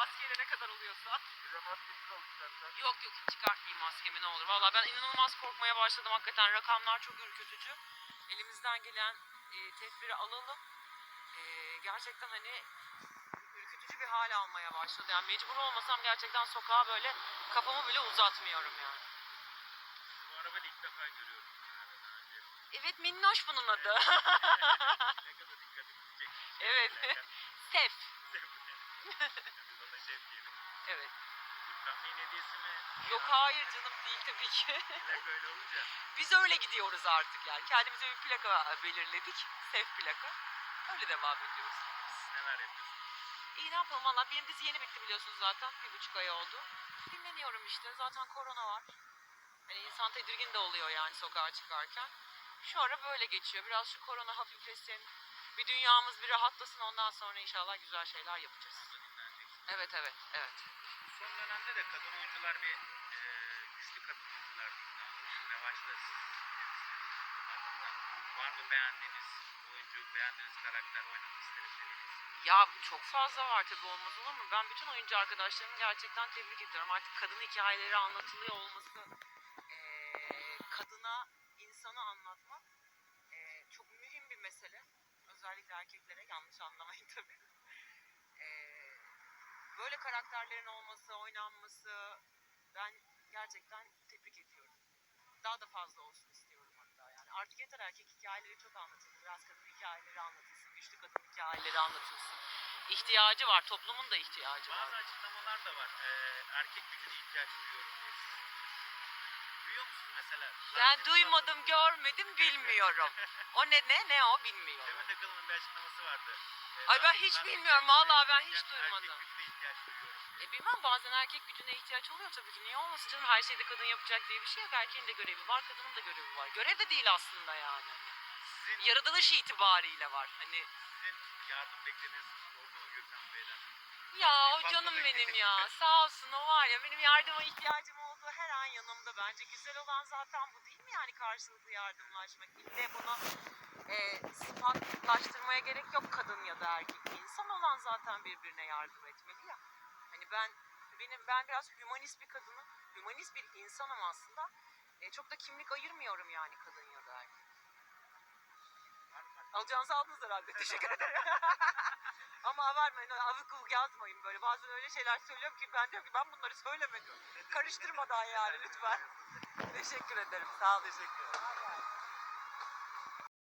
Maskeyle ne kadar oluyorsa. Bir de maskesiz istersen. Yok yok hiç çıkartmayayım maskemi ne olur. Valla ben inanılmaz korkmaya başladım hakikaten. Rakamlar çok ürkütücü. Elimizden gelen e, tedbiri alalım. E, gerçekten hani ürkütücü bir hal almaya başladı. Yani mecbur olmasam gerçekten sokağa böyle kafamı bile uzatmıyorum yani. Bu arabayı ilk defa görüyorum. Evet minnoş bunun adı. ne kadar dikkatimi çekti. evet. Sef. Diyelim. Evet. İkramliğin hediyesi mi? Yok hayır canım değil tabii ki. Plak öyle olunca. Biz öyle gidiyoruz artık yani. Kendimize bir plaka belirledik. Sef plaka. Öyle devam ediyoruz. Siz neler yapıyorsunuz? İyi ne yapalım valla benim dizi yeni bitti biliyorsunuz zaten. Bir buçuk ay oldu. Dinleniyorum işte. Zaten korona var. Hani insan tedirgin de oluyor yani sokağa çıkarken. Şu ara böyle geçiyor. Biraz şu korona hafiflesin. Bir dünyamız bir rahatlasın. Ondan sonra inşallah güzel şeyler yapacağız. Evet evet evet. Son dönemde de kadın oyuncular bir e, güçlü kadın oyuncular. Revaçta Var mı beğendiğiniz oyuncu, beğendiğiniz karakter oynamak isteriz dediğiniz? Ya çok fazla var tabii olmaz olur mu? Ben bütün oyuncu arkadaşlarımı gerçekten tebrik ediyorum. Artık kadın hikayeleri anlatılıyor olması, eee, kadına, insanı anlatmak eee, çok mühim bir mesele. Özellikle erkeklere yanlış anlamayın tabii. Böyle karakterlerin olması, oynanması ben gerçekten tebrik ediyorum. Daha da fazla olsun istiyorum hatta yani. Artık yeter erkek hikayeleri çok anlatıldı. Biraz kadın hikayeleri anlatılsın, güçlü kadın hikayeleri anlatılsın. İhtiyacı var, toplumun da ihtiyacı Bazı var. açıklamalar da var. E, erkek gücüne ihtiyaç duyuyorum diye. Duyuyor musunuz mesela? Ben Zaten- duymadım, görmedim, bilmiyorum. O ne ne ne o bilmiyorum. Demet Akalın'ın bir açıklaması vardı. E, Ay ben hiç bilmiyorum, vallahi ben hiç erkek duymadım. gücüne ihtiyaç duyuyorum diye. E bilmem bazen erkek gücüne ihtiyaç oluyor tabii ki. Niye olmasın canım? Her şeyde kadın yapacak diye bir şey yok. Erkeğin de görevi var, kadının da görevi var. Görev de değil aslında yani. Sizin, Yaratılış itibariyle var. Hani sizin yardım beklediğiniz oldu mu Gökhan Bey'den? Ya o canım benim ya. Sağ olsun o var ya. Benim yardıma ihtiyacım an yanımda. Bence güzel olan zaten bu değil mi yani karşılıklı yardımlaşmak? İlle bunu e, sıfatlaştırmaya gerek yok kadın ya da erkek. İnsan olan zaten birbirine yardım etmeli ya. Hani ben benim ben biraz hümanist bir kadınım. Hümanist bir insanım aslında. E, çok da kimlik ayırmıyorum yani kadın ya da erkek. Alacağınızı aldınız herhalde. Teşekkür ederim. Ama vermeyin. Avuk avuk yazmayın böyle. Bazen öyle şeyler söylüyorum ki ben diyorum ki ben bunları söylemedim. Karıştırmadan yani lütfen. Teşekkür ederim. Sağ olun. Teşekkür ederim.